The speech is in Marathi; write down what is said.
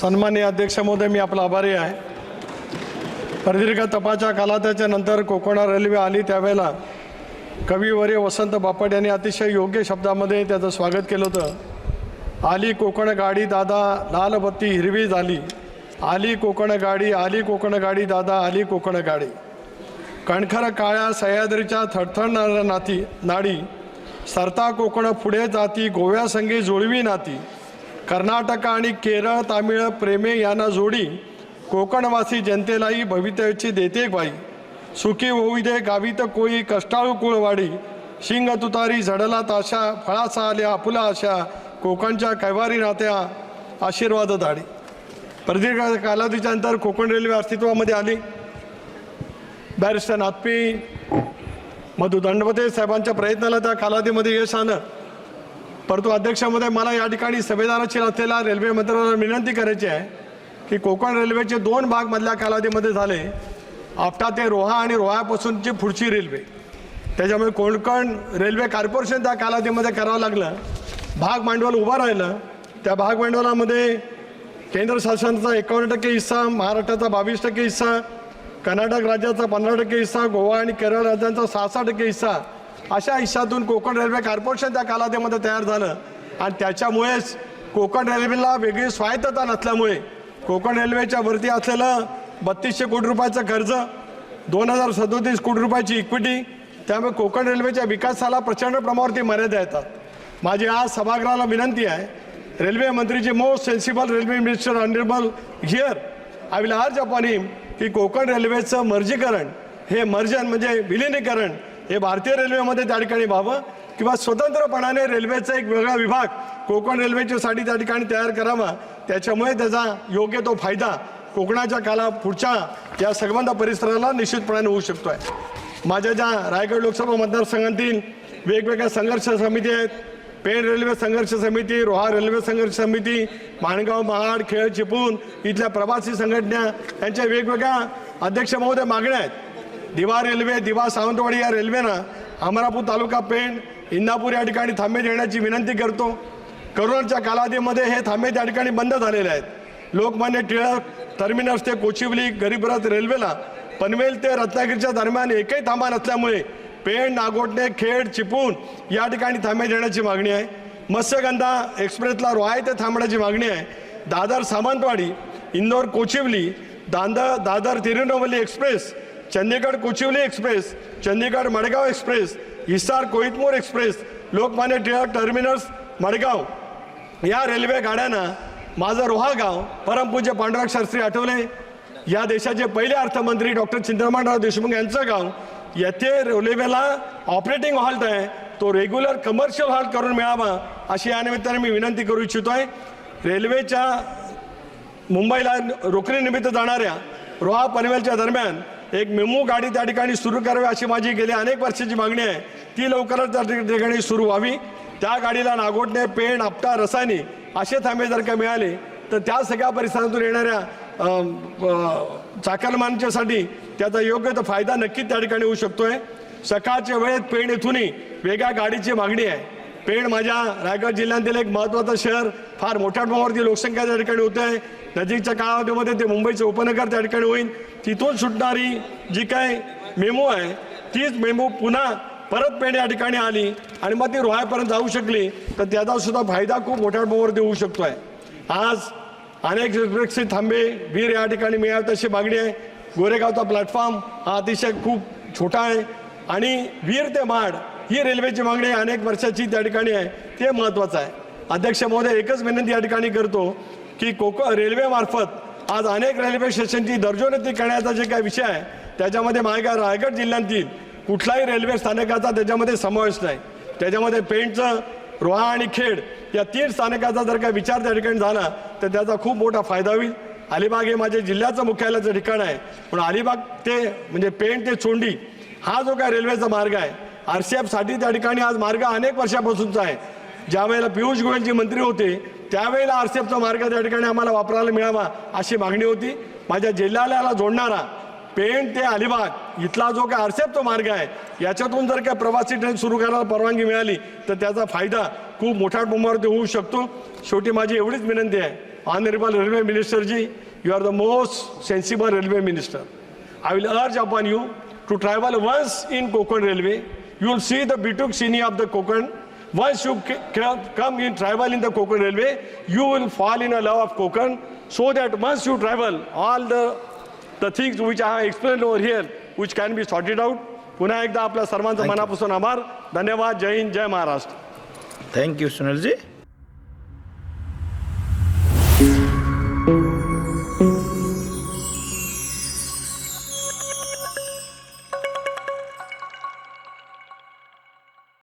सन्माननीय अध्यक्ष महोदय मी आपला आभारी आहे. प्रदीर्घ तपाच्या काला नंतर कोकणा रेल्वे आली त्यावेळेला कविवर्य वसंत बापट यांनी अतिशय योग्य शब्दामध्ये त्याचं स्वागत केलं होतं. आली कोकण गाडी दादा लाल बत्ती हिरवी झाली. आली कोकण गाडी आली कोकण गाडी दादा आली कोकण गाडी. कणखर काळ्या सह्याद्रीच्या थडथडणाऱ्या नाती नाडी. सरता कोकण पुढे जाती गोव्यासंगी जुळवी नाती. कर्नाटक आणि केरळ तामिळ प्रेमे यांना जोडी कोकणवासी जनतेलाही भवितव्याची देते ग्वाही. सुखी होऊ दे गावीत कोळी कष्टाळू कुळवाडी. शिंग तुतारी झडला ताशा फळासा आल्या आपुला आशा कोकणच्या कैवारी नात्या आशीर्वाद दाडी प्रदीर्घ कालावधीच्या नंतर कोकण रेल्वे अस्तित्वामध्ये आली. बॅरिस्टर नाथपी मधु दंडवते साहेबांच्या प्रयत्नाला त्या कालावधीमध्ये यश आलं. परंतु अध्यक्षामध्ये मला या ठिकाणी संविधानाची असलेल्या रेल्वे मंत्र्यांना विनंती करायची आहे की कोकण रेल्वेचे दोन भाग मधल्या कालावधीमध्ये झाले. आपटा ते रोहा आणि रोहापासूनची पुढची रेल्वे. त्याच्यामुळे कोकण रेल्वे कॉर्पोरेशन त्या कालावधीमध्ये करावं लागलं. भाग भांडवल उभं राहिलं. त्या भाग भांडवलामध्ये केंद्र शासनाचा एकावन्न टक्के हिस्सा महाराष्ट्राचा बावीस टक्के हिस्सा कर्नाटक राज्याचा पंधरा टक्के हिस्सा गोवा आणि केरळ राज्यांचा सहा टक्के हिस्सा अशा हिस्सातून कोकण रेल्वे कॉर्पोरेशन त्या कालावधीमध्ये तयार झालं. आणि त्याच्यामुळेच कोकण रेल्वेला वेगळी स्वायत्तता नसल्यामुळे कोकण रेल्वेच्या वरती असलेलं बत्तीसशे कोटी रुपयाचं कर्ज दोन हजार सदोतीस कोटी रुपयाची इक्विटी त्यामुळे कोकण रेल्वेच्या विकासाला प्रचंड प्रमाणावरती मर्यादा येतात. माझी आज सभागृहाला विनंती आहे railway मंत्रीचे most sensible railway minister honourable here I will urge upon him की कोकण रेल्वेचं मर्जीकरण हे मर्जन म्हणजे विलिनीकरण हे भारतीय रेल्वेमध्ये त्या ठिकाणी व्हावं किंवा स्वतंत्रपणाने रेल्वेचा एक वेगळा विभाग कोकण रेल्वेच्यासाठी त्या ठिकाणी तयार करावा त्याच्यामुळे त्याचा योग्य तो फायदा कोकणाच्या काला पुढच्या या संबंध परिसराला निश्चितपणाने होऊ शकतो आहे माझ्या ज्या रायगड लोकसभा मतदारसंघातील वेगवेगळ्या संघर्ष समिती आहेत पेण रेल्वे संघर्ष समिती रोहा रेल्वे संघर्ष समिती माणगाव महाड खेळ चिपळूण इथल्या प्रवासी संघटना यांच्या वेगवेगळ्या अध्यक्ष महोदय मागण्या आहेत. दिवा रेल्वे दिवा सावंतवाडी या रेल्वेनं अमरापूर तालुका पेण इंदापूर या ठिकाणी थांबे देण्याची विनंती करतो. करोनाच्या कालावधीमध्ये हे थांबे त्या ठिकाणी बंद झालेले आहेत. लोकमान्य टिळक टर्मिनस ते कोचिवली गरीबरथ रेल्वेला पनवेल ते रत्नागिरीच्या दरम्यान एकही थांबा नसल्यामुळे पेण नागोटणे खेड चिपळूण या ठिकाणी थांबे देण्याची मागणी आहे. मत्स्यगंधा एक्सप्रेसला रोहाय ते थांबण्याची मागणी आहे. दादर सावंतवाडी इंदोर कोचिवली दांद Dadar Tirunelveli express Chandigarh Kochuveli express Chandigarh Madgaon express Hisar कोइतमोर express Lokmanya Tilak terminus Madgaon. या रेल्वे गाड्यांना माझं रोहा गाव परमपूज्य पांडुरंग शास्त्री आठवले. या देशाचे पहिले अर्थमंत्री डॉक्टर चिंतामणराव देशमुख यांचं गाव. येथे रेल्वेला ऑपरेटिंग हॉल्ट आहे. तो रेग्युलर कमर्शियल हॉल्ट करून मिळावा अशी या निमित्ताने मी विनंती करू इच्छितो आहे रेल्वेच्या मुंबईला रोखणीनिमित्त जाणाऱ्या रोहा पनवेलच्या दरम्यान एक मेमो गाडी त्या ठिकाणी सुरू करावी अशी माझी गेली अनेक वर्षाची मागणी आहे. ती लवकरच त्या ठिकाणी सुरू व्हावी. त्या गाडीला नागोटणे पेण आपटा रसायनी असे थांबे जर का मिळाले तर त्या सगळ्या परिसरातून येणाऱ्या चाकरमानच्यासाठी त्याचा योग्य तो फायदा नक्कीच त्या ठिकाणी होऊ शकतोय. सकाळच्या वेळेत पेण येथूनही वेगळ्या गाडीची मागणी आहे. पेण माझ्या रायगड जिल्ह्यातील एक महत्त्वाचं शहर फार मोठ्या प्रमाणावरती लोकसंख्या त्या ठिकाणी होते. आहे नजीकच्या काळामध्ये ते मुंबईचे उपनगर त्या ठिकाणी होईल. तिथून सुटणारी जी काय मेमो आहे तीच मेमो पुन्हा परत पेण या ठिकाणी आली आणि मग ती रोहायपर्यंत जाऊ शकली. तर त्याचा सुद्धा फायदा खूप मोठ्या प्रमाणावरती होऊ शकतो आहे आज अनेक सुरक्षित थांबे वीर या ठिकाणी मिळावे तशी मागणी आहे. गोरेगावचा प्लॅटफॉर्म हा अतिशय खूप छोटा आहे. आणि वीर ते माड ही रेल्वेची मागणी अनेक वर्षाची त्या ठिकाणी आहे. ते महत्त्वाचं आहे. अध्यक्ष महोदय एकच विनंती या ठिकाणी करतो. की कोकण रेल्वेमार्फत आज अनेक रेल्वे स्टेशनची दर्जोन्नती करण्याचा जे काही विषय आहे त्याच्यामध्ये माझ्या रायगड जिल्ह्यातील कुठलाही रेल्वे स्थानकाचा त्याच्यामध्ये समावेश नाही. त्याच्यामध्ये पेंटचं रोहा आणि खेड या तीन स्थानकाचा जर का विचार त्या ठिकाणी झाला तर त्याचा खूप मोठा फायदा होईल. अलिबाग हे माझ्या जिल्ह्याचं मुख्यालयाचं ठिकाण आहे. पण अलिबाग ते म्हणजे पेंट ते चोंडी हा जो काय रेल्वेचा मार्ग आहे आर सी एफसाठी त्या ठिकाणी आज मार्ग अनेक वर्षापासूनचा आहे. ज्या वेळेला पियुष गोयलजी मंत्री होते त्यावेळेला आर मार्ग त्या ठिकाणी आम्हाला वापरायला मिळावा अशी मागणी होती. माझ्या जिल्ह्याला जोडणारा पेण ते अलिबाग इथला जो काय आरसेप मार्ग आहे याच्यातून जर काय प्रवासी ट्रेन सुरू करायला परवानगी मिळाली तर त्याचा फायदा खूप मोठ्या प्रमाणावरती होऊ शकतो. शेवटी माझी एवढीच विनंती आहे. Honourable railway मिनिस्टरजी you are the most sensible railway minister I will urge upon you to travel once in Konkan railway you will see the the scenery of the Konkan Once you come in travel in the Kokan Railway, you will fall in a love of Kokan. So that once you travel, all the the things which I have explained over here, which can be sorted out. पुन्हा एकदा आपल्या सर्वांचा मनापासून आभार धन्यवाद जय हिंद जय महाराष्ट्र थँक्यू सुनीलजी